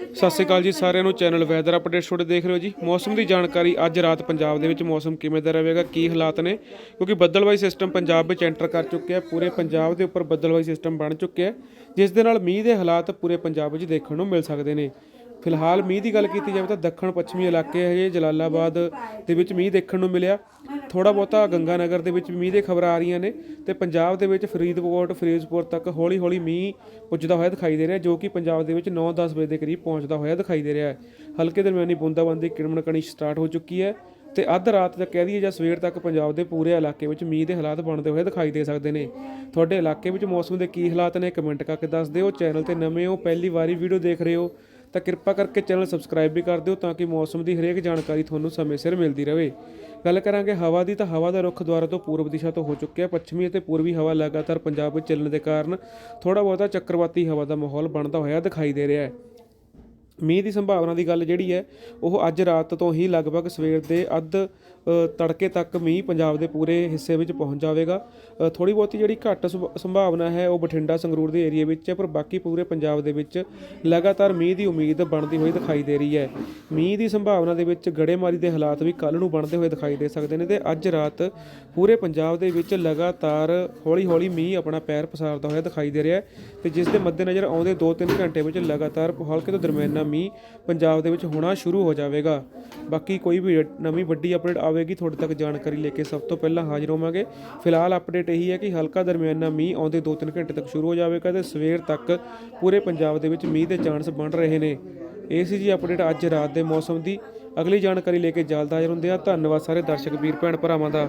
ਸਤਿ ਸ਼੍ਰੀ ਅਕਾਲ ਜੀ ਸਾਰਿਆਂ ਨੂੰ। ਚੈਨਲ ਵੈਦਰ ਅਪਡੇਟ ਛੋੜੇ ਦੇਖ ਰਹੇ ਹੋ ਜੀ। ਮੌਸਮ ਦੀ ਜਾਣਕਾਰੀ ਅੱਜ ਰਾਤ ਪੰਜਾਬ ਦੇ ਵਿੱਚ ਮੌਸਮ ਕਿਵੇਂ ਦਾ ਰਹੇਗਾ, ਕੀ ਹਾਲਾਤ ਨੇ? ਕਿਉਂਕਿ ਬੱਦਲਵਾਈ ਸਿਸਟਮ ਪੰਜਾਬ ਵਿੱਚ ਐਂਟਰ ਕਰ ਚੁੱਕਿਆ ਹੈ। ਪੂਰੇ ਪੰਜਾਬ ਦੇ ਉੱਪਰ ਬੱਦਲਵਾਈ ਸਿਸਟਮ ਬਣ ਚੁੱਕਿਆ ਹੈ। ਜਿਸ ਦੇ ਨਾਲ ਮੀਂਹ ਦੇ ਹਾਲਾਤ ਪੂਰੇ ਪੰਜਾਬ ਵਿੱਚ ਦੇਖਣ ਨੂੰ ਮਿਲ ਸਕਦੇ ਨੇ। ਫਿਲਹਾਲ ਮੀਂਹ ਦੀ ਗੱਲ ਕੀਤੀ ਜਾਵੇ ਤਾਂ ਦੱਖਣ ਪੱਛਮੀ ਇਲਾਕੇ ਹਜੇ ਜਲਾਲਾਬਾਦ ਦੇ ਵਿੱਚ ਮੀਂਹ ਦੇਖਣ ਨੂੰ ਮਿਲਿਆ। ਥੋੜਾ ਬਹੁਤਾ ਗੰਗਾਨਗਰ ਦੇ ਵਿੱਚ ਵੀ ਮੀਂਹ ਦੇ ਖਬਰਾਂ ਆ ਰਹੀਆਂ ਨੇ ਤੇ ਪੰਜਾਬ ਦੇ ਵਿੱਚ ਫਰੀਦਕੋਟ, ਫਿਰੋਜ਼ਪੁਰ ਤੱਕ ਹੌਲੀ-ਹੌਲੀ ਮੀਂਹ ਪੁੱਜਦਾ ਹੋਇਆ ਦਿਖਾਈ ਦੇ ਰਿਹਾ, ਜੋ ਕਿ ਪੰਜਾਬ ਦੇ ਵਿੱਚ 9-10 ਵਜੇ ਦੇ ਕਰੀਬ ਪਹੁੰਚਦਾ ਹੋਇਆ ਦਿਖਾਈ ਦੇ ਰਿਹਾ ਹੈ। ਹਲਕੇ ਦਰਮਿਆਨੀ ਬੂੰਦਾਬਾਂਦੀ ਕਿਣਮਣਕਣੀ ਸਟਾਰਟ ਹੋ ਚੁੱਕੀ ਹੈ ਤੇ ਅੱਧ ਰਾਤ ਤੱਕ ਕਹਿ ਦਈਏ ਜਾਂ ਸਵੇਰ ਤੱਕ ਪੰਜਾਬ ਦੇ ਪੂਰੇ ਇਲਾਕੇ ਵਿੱਚ ਮੀਂਹ ਦੇ ਹਾਲਾਤ ਬਣਦੇ ਹੋਏ ਦਿਖਾਈ ਦੇ ਸਕਦੇ ਨੇ। ਤੁਹਾਡੇ ਇਲਾਕੇ ਵਿੱਚ ਮੌਸਮ ਦੇ ਕੀ ਹਾਲਾਤ ਨੇ, ਕਮੈਂਟ ਕਰਕੇ ਦੱਸ ਦਿਓ। ਚੈਨਲ ਤੇ ਨਵੇਂ ਹੋ, ਪਹਿਲੀ ਵਾਰੀ ਵੀਡੀਓ ਦੇਖ ਰਹੇ ਹੋ ਤਾਂ ਕਿਰਪਾ ਕਰਕੇ ਚੈਨਲ ਸਬਸਕ੍ਰਾਈਬ ਵੀ ਕਰ ਦਿਓ ਤਾਂ ਕਿ ਮੌਸਮ ਦੀ ਹਰੇਕ ਜਾਣਕਾਰੀ ਤੁਹਾਨੂੰ ਸਮੇਂ ਸਿਰ ਮਿਲਦੀ ਰਹੇ। ਗੱਲ ਕਰਾਂਗੇ ਹਵਾ ਦੀ ਤਾਂ ਹਵਾ ਦਾ ਰੁਖ ਦੁਆਰਾ ਤੋਂ ਪੂਰਬ ਦਿਸ਼ਾ ਤੋਂ ਹੋ ਚੁੱਕਿਆ। ਪੱਛਮੀ ਅਤੇ ਪੂਰਬੀ ਹਵਾ ਲਗਾਤਾਰ ਪੰਜਾਬ ਵਿੱਚ ਚੱਲਣ ਦੇ ਕਾਰਨ ਥੋੜਾ ਬਹੁਤਾ ਚੱਕਰਵਾਤੀ ਹਵਾ ਦਾ ਮਾਹੌਲ ਬਣਦਾ ਹੋਇਆ ਦਿਖਾਈ ਦੇ ਰਿਹਾ ਹੈ। ਮੀਂਹ ਦੀ ਸੰਭਾਵਨਾ ਦੀ ਗੱਲ ਜਿਹੜੀ ਹੈ, ਉਹ ਅੱਜ ਰਾਤ ਤੋਂ ਹੀ ਲਗਭਗ ਸਵੇਰ ਦੇ ਅੱਧ ਤੜਕੇ ਤੱਕ ਮੀਂਹ ਪੰਜਾਬ ਦੇ ਪੂਰੇ ਹਿੱਸੇ ਵਿੱਚ ਪਹੁੰਚ ਜਾਵੇਗਾ। ਥੋੜੀ ਬਹੁਤੀ ਜਿਹੜੀ ਘੱਟ ਸੰਭ- ਸੰਭਾਵਨਾ ਹੈ, ਉਹ ਬਠਿੰਡਾ, ਸੰਗਰੂਰ ਦੇ ਏਰੀਆ ਵਿੱਚ ਹੈ, ਪਰ ਬਾਕੀ ਪੂਰੇ ਪੰਜਾਬ ਦੇ ਵਿੱਚ ਲਗਾਤਾਰ ਮੀਂਹ ਦੀ ਉਮੀਦ ਬਣਦੀ ਹੋਈ ਦਿਖਾਈ ਦੇ ਰਹੀ ਹੈ। ਮੀਂਹ ਦੀ ਸੰਭਾਵਨਾ ਦੇ ਵਿੱਚ ਗੜੇਮਾਰੀ ਦੇ ਹਾਲਾਤ ਵੀ ਕੱਲ ਨੂੰ ਬਣਦੇ ਹੋਏ ਦਿਖਾਈ ਦੇ ਸਕਦੇ ਨੇ ਤੇ ਅੱਜ ਰਾਤ ਪੂਰੇ ਪੰਜਾਬ ਦੇ ਵਿੱਚ ਲਗਾਤਾਰ ਹੌਲੀ-ਹੌਲੀ ਮੀਂਹ ਆਪਣਾ ਪੈਰ ਪਸਾਰਦਾ ਹੋਇਆ ਦਿਖਾਈ ਦੇ ਰਿਹਾ ਹੈ ਤੇ ਜਿਸ ਦੇ ਮੱਦੇਨਜ਼ਰ ਆਉਂਦੇ 2-3 ਘੰਟੇ ਵਿੱਚ ਲਗਾਤਾਰ ਹਲਕੇ ਤੋਂ ਦਰਮਿਆਨਾ ਮੀਂਹ ਪੰਜਾਬ ਦੇ ਵਿੱਚ ਹੋਣਾ ਸ਼ੁਰੂ ਹੋ ਜਾਵੇਗਾ। ਬਾਕੀ ਕੋਈ ਵੀ ਨਵੀਂ ਵੱਡੀ ਅਪਡੇਟ ਆਵੇਗੀ, ਤੁਹਾਡੇ ਤੱਕ ਜਾਣਕਾਰੀ ਲੈ ਕੇ ਸਭ ਤੋਂ ਪਹਿਲਾਂ ਹਾਜ਼ਰ ਹੋਵਾਂਗੇ। ਫਿਲਹਾਲ ਅਪਡੇਟ ਇਹੀ ਹੈ ਕਿ ਹਲਕਾ ਦਰਮਿਆਨਾ ਮੀਂਹ ਆਉਂਦੇ 2-3 ਘੰਟੇ ਤੱਕ ਸ਼ੁਰੂ ਹੋ ਜਾਵੇਗਾ ਤੇ ਸਵੇਰ ਤੱਕ ਪੂਰੇ ਪੰਜਾਬ ਦੇ ਵਿੱਚ ਮੀਂਹ ਦੇ ਚਾਂਸ ਬਣ ਰਹੇ ਨੇ। ਇਹ ਸੀ ਜੀ ਅਪਡੇਟ ਅੱਜ ਰਾਤ ਦੇ ਮੌਸਮ ਦੀ। ਅਗਲੀ ਜਾਣਕਾਰੀ ਲੈ ਕੇ ਜਲਦ ਹਾਜ਼ਰ ਹੁੰਦੇ ਆ ਧੰਨਵਾਦ ਸਾਰੇ ਦਰਸ਼ਕ, ਵੀਰ ਭੈਣ ਭਰਾਵਾਂ ਦਾ।